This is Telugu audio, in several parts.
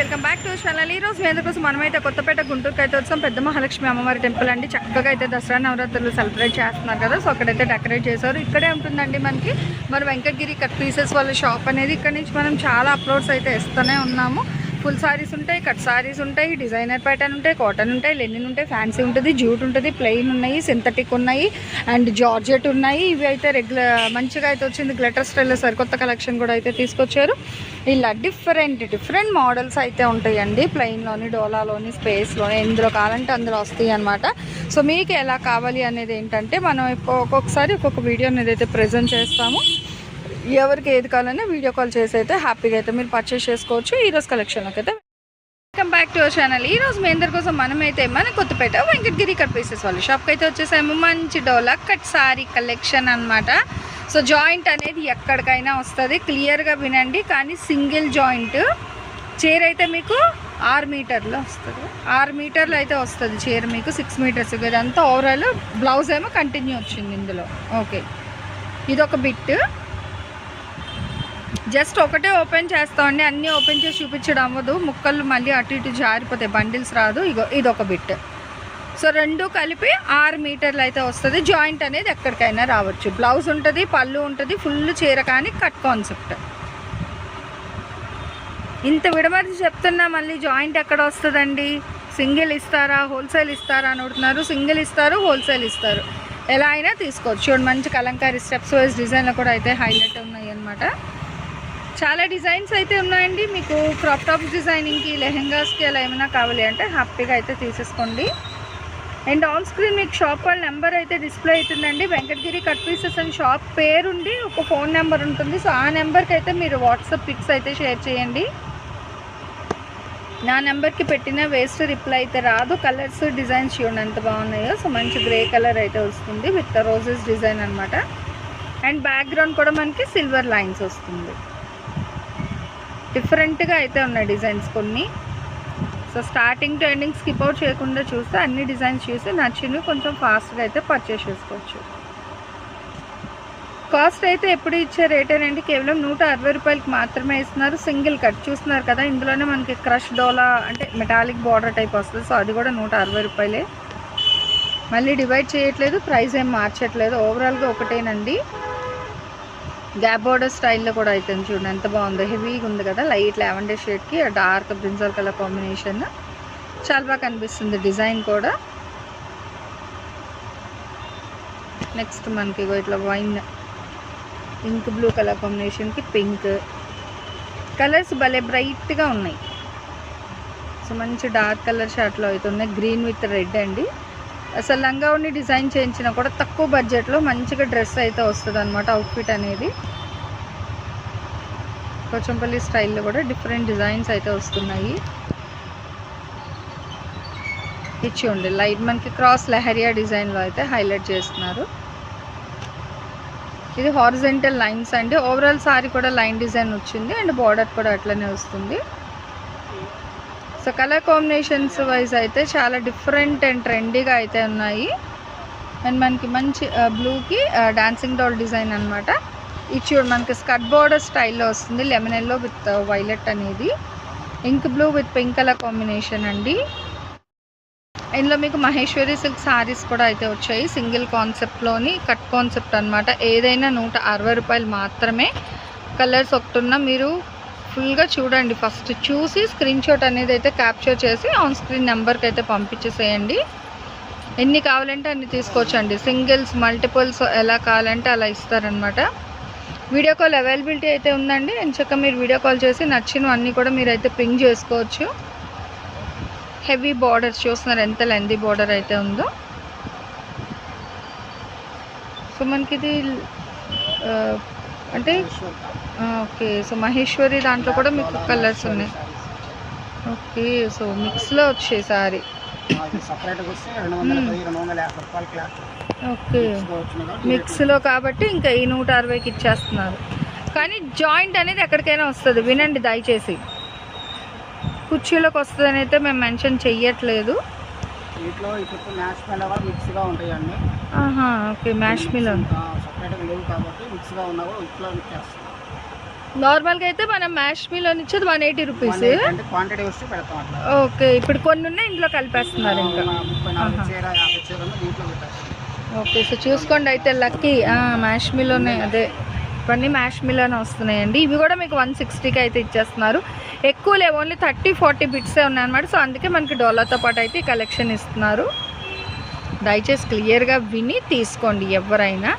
వెల్కమ్ బ్యాక్ టు ఛానల్ ఈ రోజు మీ కోసం మనమైతే కొత్తపేట గుంటూరుకి అయితే వచ్చాం పెద్ద మహాలక్ష్మి అమ్మవారి టెంపుల్ అండి. చక్కగా అయితే దసరా నవరాత్రులు సెలబ్రేట్ చేస్తున్నారు కదా సో అక్కడైతే డెకరేట్ చేశారు. ఇక్కడే ఉంటుందండి మనకి. మరి వెంకటగిరి కట్ పీసెస్ వాళ్ళ షాప్ అనేది ఇక్కడ నుంచి మనం చాలా అప్లోడ్స్ అయితే ఇస్తూనే ఉన్నాము. ఫుల్ సారీస్ ఉంటాయి కట్ సారీస్ ఉంటాయి డిజైనర్ ప్యాటర్న్ ఉంటాయి కాటన్ ఉంటాయి లెనిన్ ఉంటాయి ఫ్యాన్సీ ఉంటుంది జ్యూట్ ఉంటుంది ప్లెయిన్ ఉన్నాయి సింథటిక్ ఉన్నాయి అండ్ జార్జెట్ ఉన్నాయి. ఇవి అయితే రెగ్యులర్ మంచిగా అయితే వచ్చింది. గ్లటర్ స్టైల్లో సరికొత్త కలెక్షన్ కూడా అయితే తీసుకొచ్చారు. ఇలా డిఫరెంట్ డిఫరెంట్ మోడల్స్ అయితే ఉంటాయండి. ప్లెయిన్లోని డోలాలోని స్పేస్లోని ఎందులో కావాలంటే అందులో వస్తాయి అనమాట సో మీకు ఎలా కావాలి అనేది ఏంటంటే మనం ఒక్కొక్కసారి ఒక్కొక్క వీడియో అనేది అయితే ప్రజెంట్ చేస్తాము. ఎవరికి ఏది కావాలన్నా వీడియో కాల్ చేసి అయితే హ్యాపీగా అయితే మీరు పర్చేస్ చేసుకోవచ్చు. ఈరోజు కలెక్షన్లోకి అయితే welcome back to our channel ఈ రోజు మీ అందరి కోసం మనమైతే మన కొత్తపేట వెంకటగిరి కట్ పీసెస్ వాళ్ళు షాప్కి అయితే వచ్చేసాము. మంచి డోలా కట్ సారీ కలెక్షన్ అన్నమాట. సో జాయింట్ అనేది ఎక్కడికైనా వస్తుంది. క్లియర్గా వినండి. కానీ సింగిల్ జాయింట్ చైర్ అయితే మీకు ఆరు మీటర్లు వస్తుంది. ఆరు మీటర్లు అయితే వస్తుంది చైర్ మీకు. సిక్స్ మీటర్స్ ఇదంతా ఓవరాల్ బ్లౌజ్ ఏమో కంటిన్యూ వచ్చింది ఇందులో. ఓకే ఇదొక బిట్ జస్ట్ ఒకటే ఓపెన్ చేస్తామండి. అన్నీ ఓపెన్ చేసి చూపించడం అవ్వదు. ముక్కలు మళ్ళీ అటు ఇటు జారిపోతాయి. బండిల్స్ రాదు. ఇగో ఇదొక బిట్. సో రెండు కలిపి ఆరు మీటర్లు అయితే వస్తుంది. జాయింట్ అనేది ఎక్కడికైనా రావచ్చు. బ్లౌజ్ ఉంటుంది పళ్ళు ఉంటుంది ఫుల్ చీర కానీ కట్ కాన్సెప్ట్. ఇంత విడమర్చి చెప్తున్నా మళ్ళీ జాయింట్ ఎక్కడ వస్తుందండి? సింగిల్ ఇస్తారా? హోల్సేల్ ఇస్తారా అని అడుగుతున్నారు. సింగిల్ ఇస్తారు హోల్సేల్ ఇస్తారు. ఎలా అయినా తీసుకోవచ్చు. చూడండి మంచి కలంకారీ స్టెప్స్ వైజ్ డిజైన్లు కూడా అయితే హైలైట్ ఉన్నాయి అన్నమాట చాలా డిజైన్స్ అయితే ఉన్నాయండి. మీకు క్రాప్ టాప్ డిజైనింగ్కి లెహెంగాస్కి అలా ఏమైనా కావాలి అంటే హ్యాపీగా అయితే తీసేసుకోండి. అండ్ ఆన్ స్క్రీన్ మీకు షాప్ వాళ్ళ నెంబర్ అయితే డిస్ప్లే అవుతుందండి. వెంకటగిరి కట్ పీసెస్ అని షాప్ పేరుండి ఒక ఫోన్ నెంబర్ ఉంటుంది. సో ఆ నెంబర్కి అయితే మీరు వాట్సాప్ పిక్స్ అయితే షేర్ చేయండి. నా నెంబర్కి పెట్టిన వేస్ట్ రిప్లై అయితే రాదు. కలర్స్ డిజైన్స్ చూడండి ఎంత బాగున్నాయో. సో మంచి గ్రే కలర్ అయితే వస్తుంది. విత్ రోజెస్ డిజైన్ అనమాట అండ్ బ్యాక్గ్రౌండ్ కూడా మనకి సిల్వర్ లైన్స్ వస్తుంది. డిఫరెంట్గా అయితే ఉన్నాయి డిజైన్స్ కొన్ని. So starting to ending skip out చేయకుండా చూస్తే అన్ని డిజైన్స్ చూసి నచ్చినవి కొంచెం ఫాస్ట్గా అయితే పర్చేస్ చేసుకోవచ్చు. కాస్ట్ అయితే ఎప్పుడు ఇచ్చే రేట్ ఏంటంటే కేవలం నూట అరవై రూపాయలకి మాత్రమే ఇస్తున్నారు. సింగిల్ కట్ చూస్తున్నారు కదా ఇందులోనే మనకి క్రష్ డోలా అంటే మెటాలిక్ బార్డర్ టైప్ వస్తుంది. సో అది కూడా నూట అరవై రూపాయలే. మళ్ళీ డివైడ్ చేయట్లేదు ప్రైస్ ఏం మార్చట్లేదు. ఓవరాల్గా ఒకటేనండి. గ్యాప్ బోర్డర్ స్టైల్లో కూడా అయితే చూడండి. ఎంత బాగుందో. హెవీగా ఉంది కదా. లైట్ లెవెండర్ షేడ్కి డార్క్ బ్రింజల్ కలర్ కాంబినేషన్ చాలా బాగా కనిపిస్తుంది డిజైన్ కూడా. నెక్స్ట్ మనకి ఇట్లా వైన్ ఇంక్ బ్లూ కలర్ కాంబినేషన్కి పింక్ కలర్స్ భలే బ్రైట్గా ఉన్నాయి. సో మంచి డార్క్ కలర్ షర్ట్లో అయితే ఉన్నాయి. గ్రీన్ విత్ రెడ్ అండి. అసలు లంగా ఉండి డిజైన్ చేయించినా కూడా తక్కువ బడ్జెట్లో మంచిగా డ్రెస్ అయితే వస్తుంది అనమాట అవుట్ఫిట్ అనేది. కొచ్చంపల్లి స్టైల్లో కూడా డిఫరెంట్ డిజైన్స్ అయితే వస్తున్నాయి. ఇచ్చి ఉండి లైట్ మనకి క్రాస్ లెహరియా డిజైన్లో అయితే హైలైట్ చేస్తున్నారు. ఇది హారిజెంటల్ లైన్స్ అండి. ఓవరాల్ సారీ కూడా లైన్ డిజైన్ వచ్చింది. అండ్ బార్డర్ కూడా అట్లనే వస్తుంది. సో కలర్ కాంబినేషన్స్ వైజ్ అయితే చాలా డిఫరెంట్ అండ్ ట్రెండీగా అయితే ఉన్నాయి. అండ్ మనకి మంచి బ్లూకి డాన్సింగ్ డాల్ డిజైన్ అనమాట ఇది చూడు మనకి స్కట్ బోర్డర్ స్టైల్లో వస్తుంది లెమన్ ఎల్లో విత్ వైలెట్ అనేది. Ink blue with pink colour combination అండి. ఇందులో మీకు మహేశ్వరి సిల్క్ సారీస్ కూడా అయితే వచ్చాయి. సింగిల్ కాన్సెప్ట్లోని కట్ కాన్సెప్ట్ అనమాట ఏదైనా నూట అరవై రూపాయలు మాత్రమే. కలర్స్ ఒకటి మీరు ఫుల్గా చూడండి. ఫస్ట్ చూసి స్క్రీన్ షాట్ అనేది అయితే క్యాప్చర్ చేసి ఆన్ స్క్రీన్ నెంబర్కి అయితే పంపించేసేయండి. ఎన్ని కావాలంటే అన్ని తీసుకోవచ్చండి. సింగిల్స్ మల్టిపుల్స్ ఎలా కావాలంటే అలా ఇస్తారనమాట. వీడియో కాల్ అవైలబిలిటీ అయితే ఉందండి. ఎంచక్క మీరు వీడియో కాల్ చేసి నచ్చినవన్నీ కూడా మీరు అయితే చేసుకోవచ్చు. హెవీ బార్డర్ చూస్తున్నారు. ఎంత లెందీ బార్డర్ అయితే ఉందో. సో మనకి ఇది అంటే ఓకే. సో మహేశ్వరి దాంట్లో కూడా మీకు కలర్స్ ఉన్నాయి. ఓకే. సో మిక్స్లో వచ్చే సారీ. ఓకే. మిక్స్లో కాబట్టి ఇంకా ఈ నూట అరవైకి ఇచ్చేస్తున్నారు. కానీ జాయింట్ అనేది ఎక్కడికైనా వస్తుంది. వినండి దయచేసి. కుర్చీలోకి వస్తుందని అయితే మేము మెన్షన్ చెయ్యట్లేదు. వీటిలో ఇప్పుడు కూడా మిక్స్గా ఉంటాయండి. ఆహా ఓకే మ్యాష్ మిలన్. సపరేట్గా లేవు కాబట్టి మిక్స్గా ఉన్నా కూడా ఇంట్లో చేస్తాం. నార్మల్గా అయితే మనం మ్యాష్ మిలన్ ఇచ్చేది వన్ ఎయిటీ రూపీస్ అంటే క్వాంటిటీ వస్తే పెడతాం అట్లా. ఓకే ఇప్పుడు కొన్ని ఉన్నాయి ఇంట్లో కలిపేస్తున్నారు ఇంకా. మన ముప్పై నాలుగు ఆహా. చీర యాభై చీరలు దీంట్లో పెట్టేస్తాం. ఓకే సో చూసుకోండి అయితే లక్కీ. మ్యాష్ మిలోనే అదే. ఇవన్నీ మ్యాష్ మిలోనే వస్తున్నాయండి. ఇవి కూడా మీకు వన్ సిక్స్టీకి అయితే ఇచ్చేస్తున్నారు. ఎక్కువ లేవు ఓన్లీ థర్టీ ఫార్టీ బిట్సే ఉన్నాయన్నమాట. సో అందుకే మనకి డోలాతో పాటు అయితే కలెక్షన్ ఇస్తున్నారు. దయచేసి క్లియర్గా విని తీసుకోండి ఎవరైనా.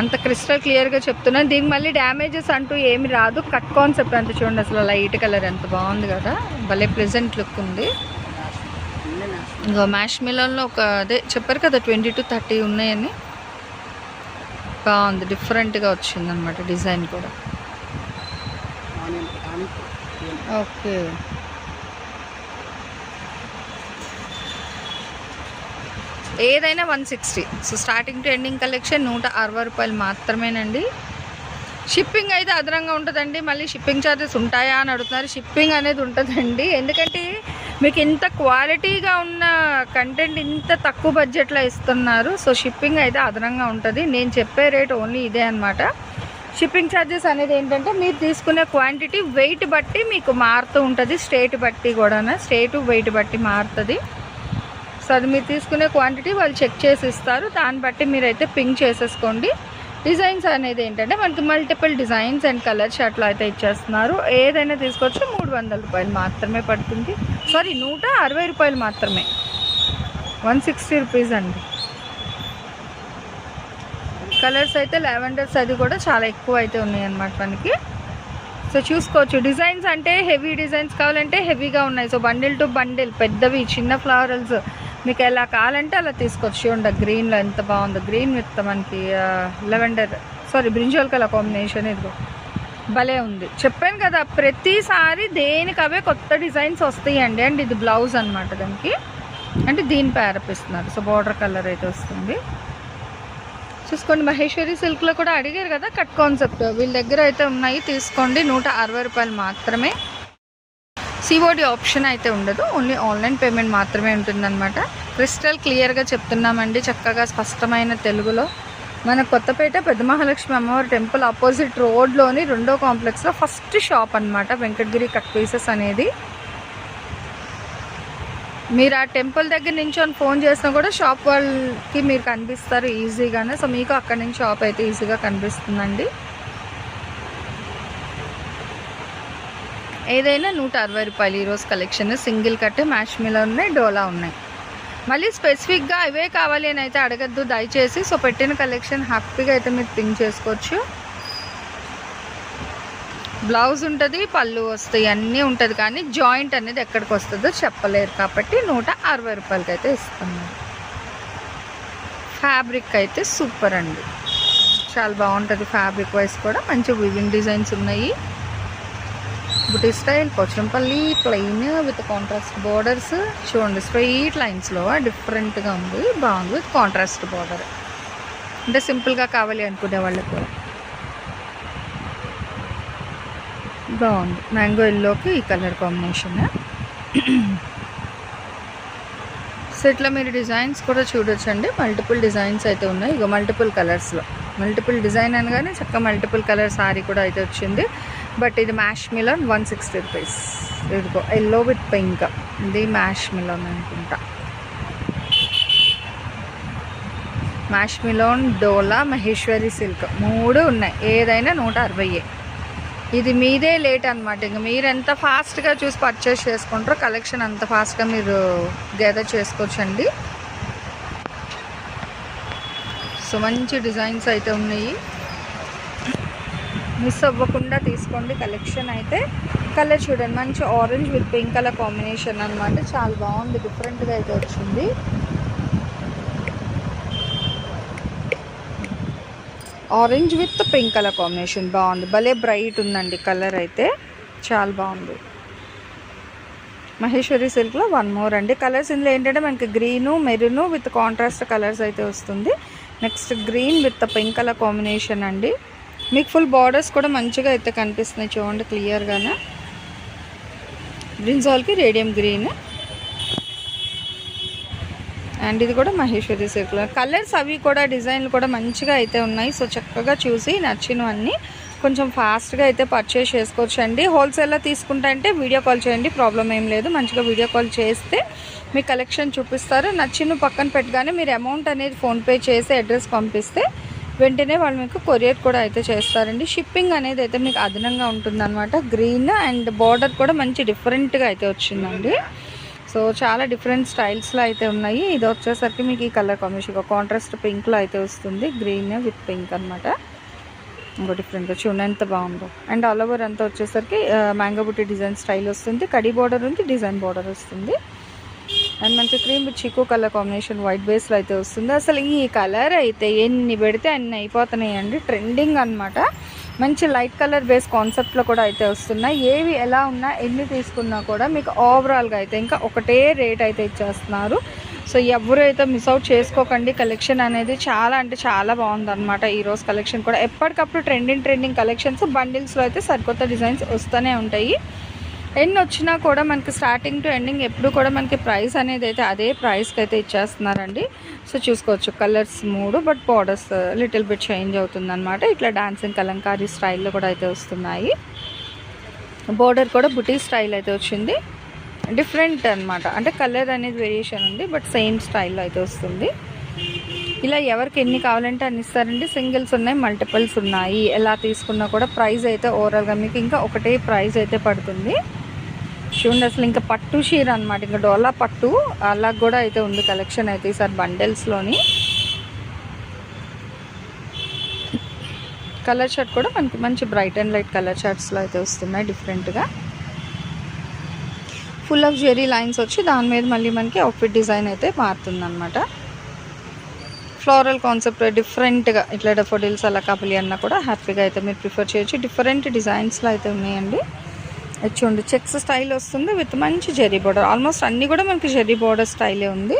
అంత క్రిస్టల్ క్లియర్గా చెప్తున్నాను దీనికి మళ్ళీ డ్యామేజెస్ అంటూ ఏమి రాదు. కట్ కాన్సెప్ట్ అంత చూడండి. అసలు లైట్ కలర్ ఎంత బాగుంది కదా. భలే ప్లెజెంట్ లుక్ ఉంది. అన్నీ మ్యాష్ ఇంకో మ్యాష్ మిలన్లో ఒక అదే చెప్పారు కదా ట్వంటీ టు థర్టీ ఉన్నాయని. బాగుంది. డిఫరెంట్గా వచ్చింది అనమాట డిజైన్ కూడా. ఓకే. ఏదైనా one sixty so starting to ending collection నూట అరవై రూపాయలు మాత్రమేనండి. షిప్పింగ్ అయితే అదనంగా ఉంటుందండి. మళ్ళీ షిప్పింగ్ ఛార్జెస్ ఉంటాయా అని అడుగుతున్నారు. షిప్పింగ్ అనేది ఉంటుందండి. ఎందుకంటే మీకు ఇంత క్వాలిటీగా ఉన్న కంటెంట్ ఇంత తక్కువ బడ్జెట్లో ఇస్తున్నారు. సో షిప్పింగ్ అయితే అదనంగా ఉంటుంది. నేను చెప్పే రేట్ ఓన్లీ ఇదే అనమాట షిప్పింగ్ ఛార్జెస్ అనేది ఏంటంటే మీరు తీసుకునే క్వాంటిటీ వెయిట్ బట్టి మీకు మారుతూ ఉంటుంది. స్టేట్ బట్టి కూడా స్టేట్ వెయిట్ బట్టి మారుతుంది. సో అది మీరు తీసుకునే క్వాంటిటీ వాళ్ళు చెక్ చేసి ఇస్తారు. దాన్ని బట్టి మీరైతే పింక్ చేసేసుకోండి. డిజైన్స్ అనేది ఏంటంటే మనకి మల్టిపుల్ డిజైన్స్ అండ్ కలర్స్ అట్లా అయితే ఇచ్చేస్తున్నారు. ఏదైనా తీసుకొచ్చి మూడు వందల రూపాయలు మాత్రమే పడుతుంది. సారీ నూట అరవై రూపాయలు మాత్రమే. వన్ సిక్స్టీ రూపీస్ అండి. కలర్స్ అయితే లెవెండర్స్ అది కూడా చాలా ఎక్కువ అయితే ఉన్నాయి అనమాట మనకి. సో చూసుకోవచ్చు. డిజైన్స్ అంటే హెవీ డిజైన్స్ కావాలంటే హెవీగా ఉన్నాయి. సో బండిల్ టు బండిల్ పెద్దవి చిన్న ఫ్లవరల్స్ మీకు ఎలా కావాలంటే అలా తీసుకోవచ్చు. చూడండి గ్రీన్లో ఎంత బాగుందో. గ్రీన్ విత్ మనకి lavender sorry brinjal colour combination ఇదిగో. భలే ఉంది. చెప్పాను కదా ప్రతిసారి దేనికి అవే కొత్త డిజైన్స్ వస్తాయండి. అండ్ ఇది బ్లౌజ్ అనమాట దానికి. అంటే దీని పేరపిస్తున్నారు సో బార్డర్ కలర్ అయితే వస్తుంది. చూసుకోండి మహేశ్వరి సిల్క్లో కూడా అడిగారు కదా కట్ కాన్సెప్ట్ వీళ్ళ దగ్గర అయితే ఉన్నాయి. తీసుకోండి నూట అరవై రూపాయలు మాత్రమే. సిఓడి ఆప్షన్ అయితే ఉండదు. ఓన్లీ ఆన్లైన్ పేమెంట్ మాత్రమే ఉంటుందన్నమాట. క్రిస్టల్ క్లియర్గా చెప్తున్నామండి. చక్కగా స్పష్టమైన తెలుగులో. మన కొత్తపేట పెద్ద మహాలక్ష్మి అమ్మవారి టెంపుల్ ఆపోజిట్ రోడ్లోని రెండో కాంప్లెక్స్లో ఫస్ట్ షాప్ అన్నమాట. వెంకటగిరి కట్ పీసెస్ అనేది. మీరు ఆ టెంపుల్ దగ్గర నుంచి ఫోన్ చేసినా కూడా షాప్ వాళ్ళకి మీరు కనిపిస్తారు ఈజీగానే సో మీకు అక్కడి నుంచి షాప్ అయితే ఈజీగా కనిపిస్తుందండి. ఏదైనా నూట అరవై రూపాయలు ఈరోజు కలెక్షన్ సింగిల్ కట్ మ్యాష్ మిల్ ఉన్నాయి డోలా ఉన్నాయి. మళ్ళీ స్పెసిఫిక్గా ఇవే కావాలి అని అయితే అడగద్దు దయచేసి. సో పెట్టిన కలెక్షన్ హ్యాపీగా అయితే మీరు థింక్ చేసుకోవచ్చు. బ్లౌజ్ ఉంటుంది పళ్ళు వస్తాయి అన్నీ ఉంటుంది. కానీ జాయింట్ అనేది ఎక్కడికి వస్తుందో చెప్పలేరు కాబట్టి నూట అరవై రూపాయలకి అయితే ఇస్తున్నాను. ఫ్యాబ్రిక్ అయితే సూపర్ అండి. చాలా బాగుంటుంది ఫ్యాబ్రిక్ వైస్ కూడా. మంచి వివింగ్ డిజైన్స్ ఉన్నాయి. బుటీ style Pochampalli plain with contrast borders చూడండి స్ట్రైట్ లైన్స్లో డిఫరెంట్గా ఉంది. బాగుంది విత్ కాంట్రాస్ట్ బోర్డర్ అంటే సింపుల్గా కావాలి అనుకునే వాళ్ళకి. కూడా బాగుంది మ్యాంగో ఎల్లోకి ఈ కలర్ కాంబినేషన్ సో ఇట్లా మీరు డిజైన్స్ కూడా చూడొచ్చండి. మల్టిపుల్ డిజైన్స్ అయితే ఉన్నాయి. ఇక మల్టిపుల్ కలర్స్లో మల్టిపుల్ డిజైన్ అనగానే చక్కగా మల్టిపుల్ కలర్ సారీ కూడా అయితే వచ్చింది. బట్ ఇది మ్యాష్ మిలన్ వన్ సిక్స్టీ రూపీస్. ఇదిగో ఎల్లో విత్ పింక్ ఇది మ్యాష్ మిలన్ అనుకుంటా. మ్యాష్ మిలోన్ డోలా మహేశ్వరి సిల్క్. మూడు ఉన్నాయి. ఏదైనా నూట అరవై ఇది మీదే లేట్ అనమాట ఇంక మీరు ఎంత ఫాస్ట్గా చూసి పర్చేస్ చేసుకుంటారో కలెక్షన్ అంత ఫాస్ట్గా మీరు గ్యాదర్ చేసుకోవచ్చండి. సో మంచి డిజైన్స్ అయితే ఉన్నాయి. మిస్ అవ్వకుండా తీసుకోండి కలెక్షన్ అయితే. కలర్ చూడండి మంచి orange with pink colour combination అనమాట చాలా బాగుంది డిఫరెంట్గా అయితే వచ్చింది. Orange with pink colour combination బాగుంది. భలే బ్రైట్ ఉందండి కలర్ అయితే. చాలా బాగుంది. మహేశ్వరి సిల్క్లో వన్ మోర్ అండి. కలర్స్ ఇందులో ఏంటంటే మనకి green maroon with contrast colours అయితే వస్తుంది. Next green with pink colour combination అండి. మీకు ఫుల్ బార్డర్స్ కూడా మంచిగా అయితే కనిపిస్తున్నాయి చూడండి క్లియర్గానే బ్రింజాల్కి రేడియం గ్రీన్ అండ్ ఇది కూడా మహేశ్వరి సిల్క్ కలర్స్ అవి కూడా డిజైన్లు కూడా మంచిగా అయితే ఉన్నాయి. సో చక్కగా చూసి నచ్చినవన్నీ కొంచెం ఫాస్ట్గా అయితే పర్చేస్ చేసుకోవచ్చు అండి. హోల్సేల్లో తీసుకుంటా అంటే వీడియో కాల్ చేయండి ప్రాబ్లం ఏం లేదు. మంచిగా వీడియో కాల్ చేస్తే మీ కలెక్షన్ చూపిస్తారు. నచ్చిన పక్కన పెట్టగానే మీరు అమౌంట్ అనేది ఫోన్పే చేసి అడ్రస్ పంపిస్తే వెంటనే వాళ్ళు మీకు కొరియర్ కూడా అయితే చేస్తారండి. షిప్పింగ్ అనేది అయితే మీకు అదనంగా ఉంటుందన్నమాట. గ్రీన్ అండ్ బార్డర్ కూడా మంచి డిఫరెంట్గా అయితే వచ్చిందండి. సో చాలా డిఫరెంట్ స్టైల్స్లో అయితే ఉన్నాయి. ఇది వచ్చేసరికి మీకు ఈ కలర్ కాంబినేషన్ కాంట్రాస్ట్ పింక్లో అయితే వస్తుంది. గ్రీన్ విత్ పింక్ అనమాట ఇంకో డిఫరెంట్గా చూడండి ఎంత బాగుందో. అండ్ ఆల్ ఓవర్ అంతా వచ్చేసరికి మ్యాంగో బుట్టి డిజైన్ స్టైల్ వస్తుంది. కడి బార్డర్ ఉంది డిజైన్ బార్డర్ వస్తుంది. అండ్ మనకి క్రీమ్ చిక్కు కలర్ కాంబినేషన్ వైట్ బేస్లో అయితే వస్తుంది. అసలు ఈ కలర్ అయితే ఎన్ని పెడితే అన్ని అయిపోతున్నాయి అండి. ట్రెండింగ్ అనమాట మంచి లైట్ కలర్ బేస్ కాన్సెప్ట్లో కూడా అయితే వస్తున్నాయి. ఏవి ఎలా ఉన్నా ఎన్ని తీసుకున్నా కూడా మీకు ఓవరాల్గా అయితే ఇంకా ఒకటే రేట్ అయితే ఇచ్చేస్తున్నారు. సో ఎవరు అయితే మిస్ అవుట్ చేసుకోకండి కలెక్షన్ అనేది చాలా అంటే చాలా బాగుందన్నమాట. ఈరోజు కలెక్షన్ కూడా ఎప్పటికప్పుడు ట్రెండింగ్ ట్రెండింగ్ కలెక్షన్స్ బండిల్స్లో అయితే సరికొత్త డిజైన్స్ వస్తూనే ఉంటాయి. ఎన్ని వచ్చినా కూడా మనకి స్టార్టింగ్ టు ఎండింగ్ ఎప్పుడు కూడా మనకి ప్రైస్ అనేది అయితే అదే ప్రైస్కి అయితే ఇచ్చేస్తున్నారండి. సో చూసుకోవచ్చు కలర్స్ మూడు but borders little bit change అవుతుందన్నమాట. ఇట్లా డాన్సింగ్ కలంకారీ స్టైల్లో కూడా అయితే వస్తున్నాయి. బోర్డర్ కూడా బుటీ స్టైల్ అయితే వచ్చింది. డిఫరెంట్ అన్నమాట. అంటే కలర్ అనేది వేరియేషన్ ఉంది బట్ సేమ్ స్టైల్లో అయితే వస్తుంది. ఇలా ఎవరికి ఎన్ని కావాలంటే అన్ని ఇస్తారండి. సింగిల్స్ ఉన్నాయి మల్టిపుల్స్ ఉన్నాయి. ఎలా తీసుకున్నా కూడా ప్రైస్ అయితే ఓవరాల్గా మీకు ఇంకా ఒకటే ప్రైస్ అయితే పడుతుంది. చూడండి అసలు ఇంకా పట్టు షీర్ అనమాట ఇంకా డోలా పట్టు. అలా కూడా అయితే ఉంది కలెక్షన్ అయితే ఈసారి బండెల్స్లోని. కలర్ షర్ట్ కూడా మనకి మంచి బ్రైట్ అండ్ లైట్ కలర్ షర్ట్స్లో అయితే వస్తున్నాయి డిఫరెంట్గా ఫుల్ ఆఫ్ జెరీ లైన్స్ వచ్చి దాని మీద మళ్ళీ మనకి అవుట్ఫిట్ డిజైన్ అయితే మారుతుందన్నమాట. ఫ్లోరల్ కాన్సెప్ట్ డిఫరెంట్గా ఇట్లా డెఫోడిల్స్ అలా కపలి అన్న కూడా హ్యాపీగా అయితే మీరు ప్రిఫర్ చేయొచ్చు. డిఫరెంట్ డిజైన్స్లో అయితే ఉన్నాయండి. చూడండి చెక్స్ స్టైల్ వస్తుంది విత్ మంచి జెరీ బార్డర్. ఆల్మోస్ట్ అన్నీ కూడా మనకి జెరీ బార్డర్ స్టైలే ఉంది.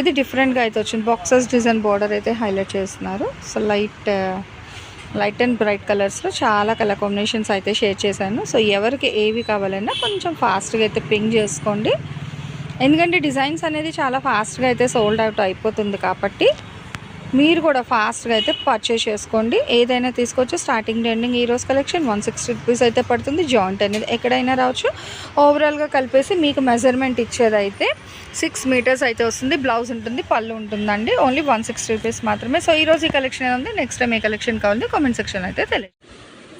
ఇది డిఫరెంట్గా అయితే వచ్చింది. బాక్సెస్ డిజైన్ బార్డర్ అయితే హైలైట్ చేస్తున్నారు. So light light and bright కలర్స్లో చాలా కలర్ కాంబినేషన్స్ అయితే షేర్ చేశాను. సో ఎవరికి ఏవి కావాలన్నా కొంచెం ఫాస్ట్గా అయితే పింక్ చేసుకోండి. ఎందుకంటే డిజైన్స్ అనేది చాలా ఫాస్ట్గా అయితే సోల్డ్ అవుట్ అయిపోతుంది కాబట్టి మీరు కూడా ఫాస్ట్గా అయితే పర్చేస్ చేసుకోండి. ఏదైనా తీసుకోవచ్చు. స్టార్టింగ్ ఎండింగ్ ఈ రోజు కలెక్షన్ వన్ సిక్స్టీ రూపీస్ అయితే పడుతుంది. జాయింట్ అనేది ఎక్కడైనా రావచ్చు. ఓవరాల్గా కలిపేసి మీకు మెజర్మెంట్ ఇచ్చేదైతే సిక్స్ మీటర్స్ అయితే వస్తుంది. బ్లౌజ్ ఉంటుంది పళ్ళు ఉంటుందండి. ఓన్లీ వన్ సిక్స్టీ రూపీస్ మాత్రమే. సో ఈ రోజు ఈ కలెక్షన్ ఉంది? నెక్స్ట్ టైం ఏ కలెక్షన్ కావాలి కామెంట్ సెక్షన్ అయితే తెలియదు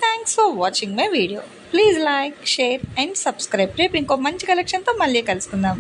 thanks for watching my video please like share and subscribe రేపు ఇంకో మంచి కలెక్షన్తో మళ్ళీ కలుసుకుందాం.